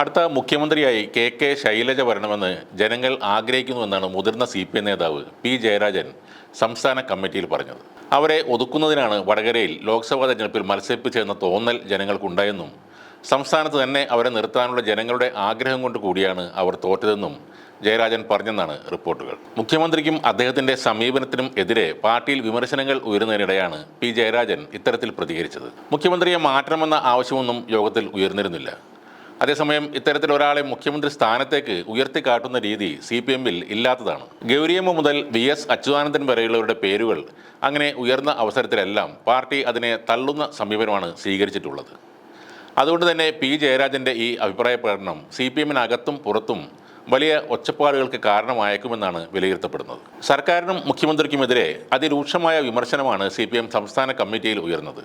അടുത്ത മുഖ്യമന്ത്രിയായി K K Shailaja വരണമെന്ന് ജനങ്ങൾ ആഗ്രഹിക്കുന്നുവെന്നാണ് മുതിർന്ന സി പി നേതാവ് പി ജയരാജൻ സംസ്ഥാന കമ്മിറ്റിയിൽ പറഞ്ഞത്. അവരെ ഒതുക്കുന്നതിനാണ് വടകരയിൽ ലോക്സഭാ തെരഞ്ഞെടുപ്പിൽ മത്സരിപ്പിച്ചതെന്ന തോന്നൽ ജനങ്ങൾക്കുണ്ടായെന്നും സംസ്ഥാനത്ത് തന്നെ അവരെ നിർത്താനുള്ള ജനങ്ങളുടെ ആഗ്രഹം കൊണ്ട് കൂടിയാണ് അവർ തോറ്റതെന്നും ജയരാജൻ പറഞ്ഞെന്നാണ് റിപ്പോർട്ടുകൾ. മുഖ്യമന്ത്രിക്കും അദ്ദേഹത്തിന്റെ സമീപനത്തിനും എതിരെ പാർട്ടിയിൽ വിമർശനങ്ങൾ ഉയരുന്നതിനിടെയാണ് പി ജയരാജൻ ഇത്തരത്തിൽ പ്രതികരിച്ചത്. മുഖ്യമന്ത്രിയെ മാറ്റണമെന്ന ആവശ്യമൊന്നും യോഗത്തിൽ ഉയർന്നിരുന്നില്ല. അതേസമയം ഇത്തരത്തിൽ ഒരാളെ മുഖ്യമന്ത്രി സ്ഥാനത്തേക്ക് ഉയർത്തിക്കാട്ടുന്ന രീതി സി പി എമ്മിൽ ഇല്ലാത്തതാണ്. ഗൗരിയമ്മ മുതൽ വി എസ് അച്യുതാനന്ദൻ വരെയുള്ളവരുടെ പേരുകൾ അങ്ങനെ ഉയർന്ന അവസരത്തിലെല്ലാം പാർട്ടി അതിനെ തള്ളുന്ന സമീപനമാണ് സ്വീകരിച്ചിട്ടുള്ളത്. അതുകൊണ്ട് തന്നെ പി ജയരാജന്റെ ഈ അഭിപ്രായ പ്രകടനം സി പി എമ്മിനകത്തും പുറത്തും വലിയ ഒച്ചപ്പാടുകൾക്ക് കാരണമായേക്കുമെന്നാണ് വിലയിരുത്തപ്പെടുന്നത്. സർക്കാരിനും മുഖ്യമന്ത്രിക്കുമെതിരെ അതിരൂക്ഷമായ വിമർശനമാണ് സി സംസ്ഥാന കമ്മിറ്റിയിൽ ഉയർന്നത്.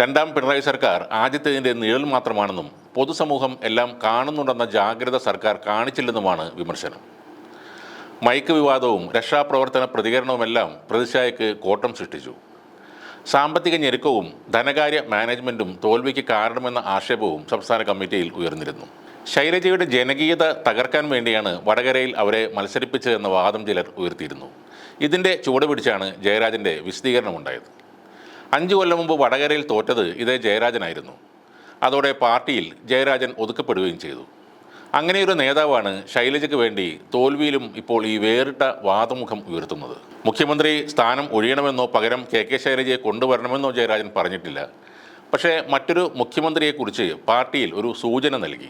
രണ്ടാം പിണറായി സർക്കാർ ആദ്യത്തേതിന്റെ നിഴൽ മാത്രമാണെന്നും പൊതുസമൂഹം എല്ലാം കാണുന്നുണ്ടെന്ന ജാഗ്രത സർക്കാർ കാണിച്ചില്ലെന്നുമാണ് വിമർശനം. മൈക്ക് വിവാദവും രക്ഷാപ്രവർത്തന പ്രതികരണവുമെല്ലാം പ്രതിശായക്ക് കോട്ടം സൃഷ്ടിച്ചു. സാമ്പത്തിക ഞെരുക്കവും ധനകാര്യ മാനേജ്മെന്റും തോൽവിക്ക് കാരണമെന്ന ആക്ഷേപവും സംസ്ഥാന കമ്മിറ്റിയിൽ ഉയർന്നിരുന്നു. ശൈലജയുടെ ജനകീയത തകർക്കാൻ വേണ്ടിയാണ് വടകരയിൽ അവരെ മത്സരിപ്പിച്ചതെന്ന വാദം ചിലർ ഉയർത്തിയിരുന്നു. ഇതിന്റെ ചുവട് പിടിച്ചാണ് ജയരാജന്റെ വിശദീകരണമുണ്ടായത്. അഞ്ചു കൊല്ലം മുമ്പ് വടകരയിൽ തോറ്റത് ഇതേ ജയരാജനായിരുന്നു. അതോടെ പാർട്ടിയിൽ ജയരാജൻ ഒതുക്കപ്പെടുകയും ചെയ്തു. അങ്ങനെയൊരു നേതാവാണ് ശൈലജയ്ക്ക് വേണ്ടി തോൽവിയിലും ഇപ്പോൾ ഈ വേറിട്ട വാദമുഖം ഉയർത്തുന്നത്. മുഖ്യമന്ത്രി സ്ഥാനം ഒഴിയണമെന്നോ പകരം കെ കെ ശൈലജയെ കൊണ്ടുവരണമെന്നോ ജയരാജൻ പറഞ്ഞിട്ടില്ല. പക്ഷേ മറ്റൊരു മുഖ്യമന്ത്രിയെക്കുറിച്ച് പാർട്ടിയിൽ ഒരു സൂചന നൽകി.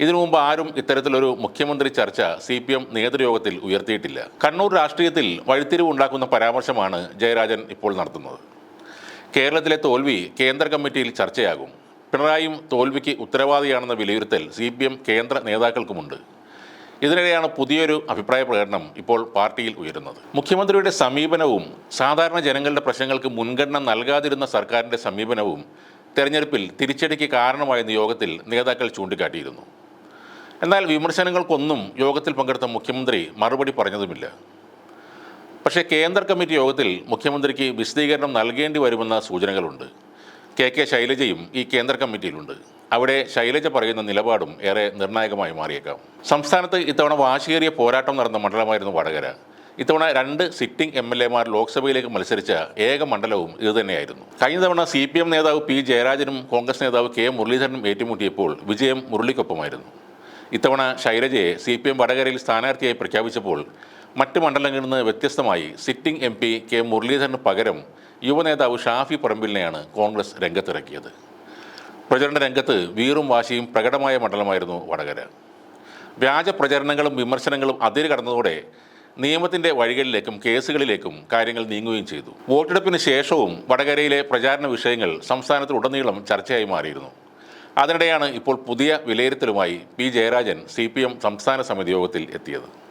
ഇതിനു മുമ്പ് ആരും ഇത്തരത്തിലൊരു മുഖ്യമന്ത്രി ചർച്ച സി പി എം നേതൃയോഗത്തിൽ ഉയർത്തിയിട്ടില്ല. കണ്ണൂർ രാഷ്ട്രീയത്തിൽ വഴിത്തിരിവുണ്ടാക്കുന്ന പരാമർശമാണ് ജയരാജൻ ഇപ്പോൾ നടത്തുന്നത്. കേരളത്തിലെ തോൽവി കേന്ദ്ര കമ്മിറ്റിയിൽ ചർച്ചയാകും. പിണറായിയും തോൽവിക്ക് ഉത്തരവാദിയാണെന്ന വിലയിരുത്തൽ സി പി എം കേന്ദ്ര നേതാക്കൾക്കുമുണ്ട്. ഇതിനിടെയാണ് പുതിയൊരു അഭിപ്രായ പ്രകടനം ഇപ്പോൾ പാർട്ടിയിൽ ഉയരുന്നത്. മുഖ്യമന്ത്രിയുടെ സമീപനവും സാധാരണ ജനങ്ങളുടെ പ്രശ്നങ്ങൾക്ക് മുൻഗണന നൽകാതിരുന്ന സർക്കാരിന്റെ സമീപനവും തെരഞ്ഞെടുപ്പിൽ തിരിച്ചടിക്ക് കാരണമായെന്ന് യോഗത്തിൽ നേതാക്കൾ ചൂണ്ടിക്കാട്ടിയിരുന്നു. എന്നാൽ വിമർശനങ്ങൾക്കൊന്നും യോഗത്തിൽ പങ്കെടുത്ത മുഖ്യമന്ത്രി മറുപടി പറഞ്ഞതുമില്ല. പക്ഷേ കേന്ദ്ര കമ്മിറ്റി യോഗത്തിൽ മുഖ്യമന്ത്രിക്ക് വിശദീകരണം നൽകേണ്ടി വരുമെന്ന സൂചനകളുണ്ട്. കെ കെ ശൈലജയും ഈ കേന്ദ്ര കമ്മിറ്റിയിലുണ്ട്. അവിടെ ശൈലജ പറയുന്ന നിലപാടും ഏറെ നിർണായകമായി മാറിയേക്കാം. സംസ്ഥാനത്ത് ഇത്തവണ വാശിയേറിയ പോരാട്ടം നടന്ന മണ്ഡലമായിരുന്നു വടകര. ഇത്തവണ രണ്ട് സിറ്റിംഗ് എം എൽ എമാർ ലോക്സഭയിലേക്ക് മത്സരിച്ച ഏക മണ്ഡലവും ഇതുതന്നെയായിരുന്നു കഴിഞ്ഞ തവണ സി പി എം നേതാവ് പി ജയരാജനും കോൺഗ്രസ് നേതാവ് കെ മുരളീധരനും ഏറ്റുമുട്ടിയപ്പോൾ വിജയം മുരളിക്കൊപ്പമായിരുന്നു. ഇത്തവണ ശൈലജയെ സി പി എം വടകരയിൽ സ്ഥാനാർത്ഥിയായി പ്രഖ്യാപിച്ചപ്പോൾ മറ്റ് മണ്ഡലങ്ങളിൽ നിന്ന് വ്യത്യസ്തമായി സിറ്റിംഗ് എം പി കെ മുരളീധരന് പകരം യുവനേതാവ് ഷാഫി പറമ്പിലിനെയാണ് കോൺഗ്രസ് രംഗത്തിറക്കിയത്. പ്രചരണ രംഗത്ത് വീറും വാശിയും പ്രകടമായ മണ്ഡലമായിരുന്നു വടകര. വ്യാജ പ്രചരണങ്ങളും വിമർശനങ്ങളും അതിര് കടന്നതോടെ നിയമത്തിന്റെ വഴികളിലേക്കും കേസുകളിലേക്കും കാര്യങ്ങൾ നീങ്ങുകയും ചെയ്തു. വോട്ടെടുപ്പിന് ശേഷവും വടകരയിലെ പ്രചാരണ വിഷയങ്ങൾ സംസ്ഥാനത്തിലുടനീളം ചർച്ചയായി മാറിയിരുന്നു. അതിനിടെയാണ് ഇപ്പോൾ പുതിയ വിലയിരുത്തലുമായി പി ജയരാജൻ സി സംസ്ഥാന സമിതി യോഗത്തിൽ എത്തിയത്.